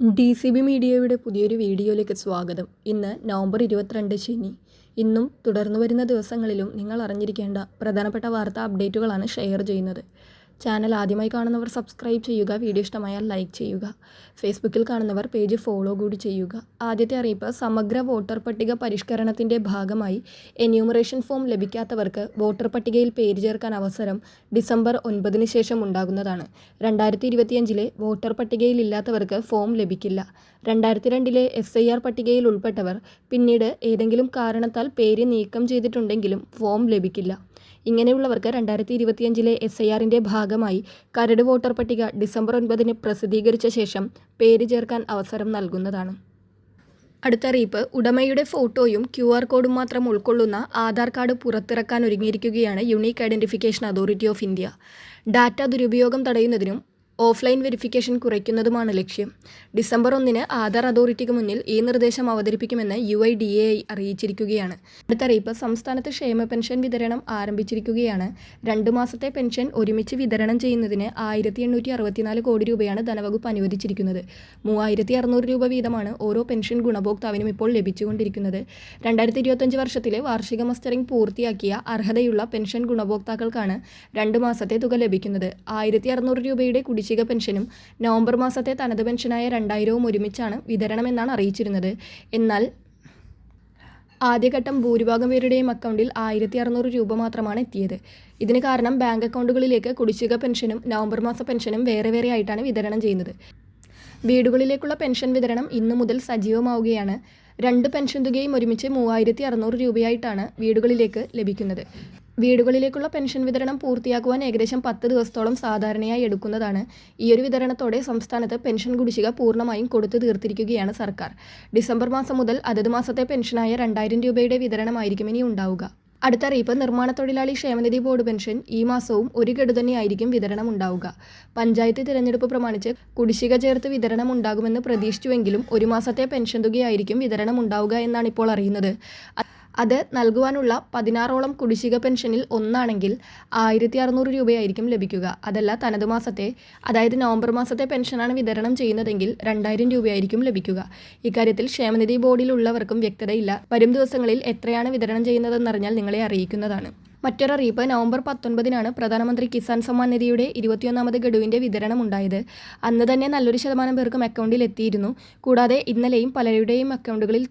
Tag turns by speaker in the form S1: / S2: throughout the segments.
S1: D C B മീഡിയയുടെ പുതിയൊരു വീഡിയോയിലേക്ക് സ്വാഗതം. ഇന്ന് നവംബർ ഇരുപത്തിരണ്ട് ശനി. ഇന്നും തുടർന്നു വരുന്ന ദിവസങ്ങളിലും നിങ്ങൾ അറിഞ്ഞിരിക്കേണ്ട പ്രധാനപ്പെട്ട വാർത്താ അപ്ഡേറ്റുകളാണ് ഷെയർ ചെയ്യുന്നത്. ചാനൽ ആദ്യമായി കാണുന്നവർ സബ്സ്ക്രൈബ് ചെയ്യുക വീഡിയോ ഇഷ്ടമായാൽ ലൈക്ക് ചെയ്യുക. ഫേസ്ബുക്കിൽ കാണുന്നവർ പേജ് ഫോളോ കൂടി ചെയ്യുക. ആദ്യത്തെ അറിയിപ്പ് സമഗ്ര വോട്ടർ പട്ടിക പരിഷ്കരണത്തിന്റെ ഭാഗമായി എന്യൂമറേഷൻ ഫോം ലഭിക്കാത്തവർക്ക് വോട്ടർ പട്ടികയിൽ പേര് ചേർക്കാൻ അവസരം ഡിസംബർ ഒൻപതിന് ശേഷം ഉണ്ടാകുന്നതാണ്. രണ്ടായിരത്തി ഇരുപത്തിയഞ്ചിലെ വോട്ടർ പട്ടികയിൽ ഇല്ലാത്തവർക്ക് ഫോം ലഭിക്കില്ല. രണ്ടായിരത്തി രണ്ടിലെ എസ് ഐ ആർ പട്ടികയിൽ ഉൾപ്പെട്ടവർ പിന്നീട് ഏതെങ്കിലും കാരണത്താൽ പേര് നീക്കം ചെയ്തിട്ടുണ്ടെങ്കിലും ഫോം ലഭിക്കില്ല. ഇങ്ങനെയുള്ളവർക്ക് രണ്ടായിരത്തി ഇരുപത്തിയഞ്ചിലെ എസ് ഐ ആറിന്റെ ഭാഗമായി കരട് വോട്ടർ പട്ടിക ഡിസംബർ ഒൻപതിന് പ്രസിദ്ധീകരിച്ച ശേഷം പേര് ചേർക്കാൻ അവസരം നൽകുന്നതാണ്. അടുത്ത അറിയിപ്പ് ഉടമയുടെ ഫോട്ടോയും ക്യു ആർ കോഡും മാത്രം ഉൾക്കൊള്ളുന്ന ആധാർ കാർഡ് പുറത്തിറക്കാൻ ഒരുങ്ങിയിരിക്കുകയാണ് unique identification authority of India. Data ദുരുപയോഗം തടയുന്നതിനും ഓഫ്ലൈൻ വെരിഫിക്കേഷൻ കുറയ്ക്കുന്നതുമാണ് ലക്ഷ്യം. ഡിസംബർ ഒന്നിന് ആധാർ അതോറിറ്റിക്ക് മുന്നിൽ ഈ നിർദ്ദേശം അവതരിപ്പിക്കുമെന്ന് U I D A I അറിയിച്ചിരിക്കുകയാണ്. അടുത്തറിയിപ്പ് സംസ്ഥാനത്ത് ക്ഷേമ പെൻഷൻ വിതരണം ആരംഭിച്ചിരിക്കുകയാണ്. രണ്ടു മാസത്തെ പെൻഷൻ ഒരുമിച്ച് വിതരണം ചെയ്യുന്നതിന് ആയിരത്തി എണ്ണൂറ്റി അറുപത്തിനാല് കോടി രൂപയാണ് ധനവകുപ്പ് അനുവദിച്ചിരിക്കുന്നത്. മൂവായിരത്തി അറുന്നൂറ് രൂപ വീതമാണ് ഓരോ പെൻഷൻ ഗുണഭോക്താവിനും ഇപ്പോൾ ലഭിച്ചുകൊണ്ടിരിക്കുന്നത്. രണ്ടായിരത്തി ഇരുപത്തഞ്ച് വർഷത്തിലെ വാർഷിക മസ്റ്ററിംഗ് പൂർത്തിയാക്കിയ അർഹതയുള്ള പെൻഷൻ ഗുണഭോക്താക്കൾക്കാണ് രണ്ട് മാസത്തെ തുക ലഭിക്കുന്നത്. ആയിരത്തി അറുന്നൂറ് രൂപയുടെ കുടി കുടിശ്ശിക പെൻഷനും നവംബർ മാസത്തെ തനത് പെൻഷനായ രണ്ടായിരവും ഒരുമിച്ചാണ് വിതരണമെന്നാണ് അറിയിച്ചിരുന്നത്. എന്നാൽ ആദ്യഘട്ടം ഭൂരിഭാഗം പേരുടെയും അക്കൗണ്ടിൽ ആയിരത്തി അറുന്നൂറ് രൂപ മാത്രമാണ് എത്തിയത്. ഇതിന് കാരണം ബാങ്ക് അക്കൗണ്ടുകളിലേക്ക് കുടിശ്ശിക പെൻഷനും നവംബർ മാസ പെൻഷനും വേറെ വേറെ ആയിട്ടാണ് വിതരണം ചെയ്യുന്നത്. വീടുകളിലേക്കുള്ള പെൻഷൻ വിതരണം ഇന്നു മുതൽ സജീവമാവുകയാണ്. രണ്ട് പെൻഷൻ തുകയും ഒരുമിച്ച് മൂവായിരത്തി അറുന്നൂറ് രൂപയായിട്ടാണ് വീടുകളിലേക്ക് ലഭിക്കുന്നത്. വീടുകളിലേക്കുള്ള പെൻഷൻ വിതരണം പൂർത്തിയാക്കുവാൻ ഏകദേശം പത്ത് ദിവസത്തോളം സാധാരണയായി എടുക്കുന്നതാണ്. ഈ ഒരു വിതരണത്തോടെ സംസ്ഥാനത്ത് പെൻഷൻ കുടിശ്ശിക പൂർണമായും കൊടുത്തു തീർത്തിരിക്കുകയാണ് സർക്കാർ. ഡിസംബർ മാസം മുതൽ അതത് മാസത്തെ പെൻഷനായ രണ്ടായിരം രൂപയുടെ വിതരണമായിരിക്കും ഇനി ഉണ്ടാവുക. അടുത്ത അറിയിപ്പ് നിർമ്മാണ തൊഴിലാളി ക്ഷേമനിധി ബോർഡ് പെൻഷൻ ഈ മാസവും ഒരു ഗഡു തന്നെയായിരിക്കും വിതരണം ഉണ്ടാവുക. പഞ്ചായത്ത് തിരഞ്ഞെടുപ്പ് പ്രമാണിച്ച് കുടിശ്ശിക ചേർത്ത് വിതരണം ഉണ്ടാകുമെന്ന് പ്രതീക്ഷിച്ചുവെങ്കിലും ഒരു മാസത്തെ പെൻഷൻ തുകയായിരിക്കും വിതരണം ഉണ്ടാവുക എന്നാണ് ഇപ്പോൾ അറിയുന്നത്. അത് നൽകുവാനുള്ള പതിനാറോളം കുടിശ്ശിക പെൻഷനിൽ ഒന്നാണെങ്കിൽ ആയിരത്തി അറുന്നൂറ് രൂപയായിരിക്കും ലഭിക്കുക. അതല്ല തനത് മാസത്തെ അതായത് നവംബർ മാസത്തെ പെൻഷനാണ് വിതരണം ചെയ്യുന്നതെങ്കിൽ രണ്ടായിരം രൂപയായിരിക്കും ലഭിക്കുക. ഇക്കാര്യത്തിൽ ക്ഷേമനിധി ബോർഡിലുള്ളവർക്കും വ്യക്തതയില്ല. വരും ദിവസങ്ങളിൽ എത്രയാണ് വിതരണം ചെയ്യുന്നതെന്നറിഞ്ഞാൽ നിങ്ങളെ അറിയിക്കുന്നതാണ്. മറ്റൊരറിയിപ്പ് നവംബർ പത്തൊൻപതിനാണ് പ്രധാനമന്ത്രി കിസാൻ സമ്മാൻ നിധിയുടെ ഇരുപത്തിയൊന്നാമത് ഗഡുവിന്റെ വിതരണം ഉണ്ടായത് അന്ന് തന്നെ നല്ലൊരു ശതമാനം പേർക്കും അക്കൗണ്ടിൽ എത്തിയിരുന്നു കൂടാതെ ഇന്നലെയും പലരുടെയും അക്കൗണ്ടുകളിൽ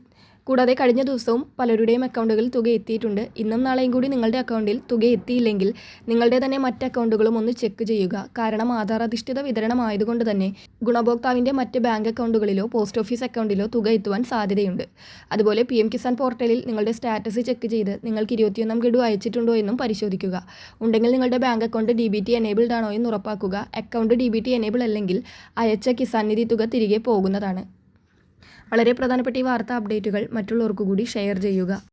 S1: കൂടാതെ കഴിഞ്ഞ ദിവസവും പലരുടെയും അക്കൗണ്ടുകളിൽ തുക എത്തിയിട്ടുണ്ട്. ഇന്നും നാളെയും കൂടി നിങ്ങളുടെ അക്കൗണ്ടിൽ തുക എത്തിയില്ലെങ്കിൽ നിങ്ങളുടെ തന്നെ മറ്റ് അക്കൗണ്ടുകളും ഒന്ന് ചെക്ക് ചെയ്യുക. കാരണം ആധാർ അധിഷ്ഠിത വിതരണം ആയതുകൊണ്ട് തന്നെ ഗുണഭോക്താവിന്റെ മറ്റ് ബാങ്ക് അക്കൗണ്ടുകളിലോ പോസ്റ്റ് ഓഫീസ് അക്കൗണ്ടിലോ തുക എത്തുവാൻ സാധ്യതയുണ്ട്. അതുപോലെ പി എം കിസാൻ പോർട്ടലിൽ നിങ്ങളുടെ സ്റ്റാറ്റസ് ചെക്ക് ചെയ്ത് നിങ്ങൾക്ക് ഇരുപത്തിയൊന്നാം ഗഡു അയച്ചിട്ടുണ്ടോ എന്നും പരിശോധിക്കുക. ഉണ്ടെങ്കിൽ നിങ്ങളുടെ bank account D B T enabled ആണോ എന്ന് ഉറപ്പാക്കുക. Account D B T enable അല്ലെങ്കിൽ അയച്ച കിസാൻ നിധി തുക തിരികെ പോകുന്നതാണ്. വളരെ പ്രധാനപ്പെട്ട ഈ വാർത്താ അപ്ഡേറ്റുകൾ മറ്റുള്ളവർക്ക് കൂടി ഷെയർ ചെയ്യുക.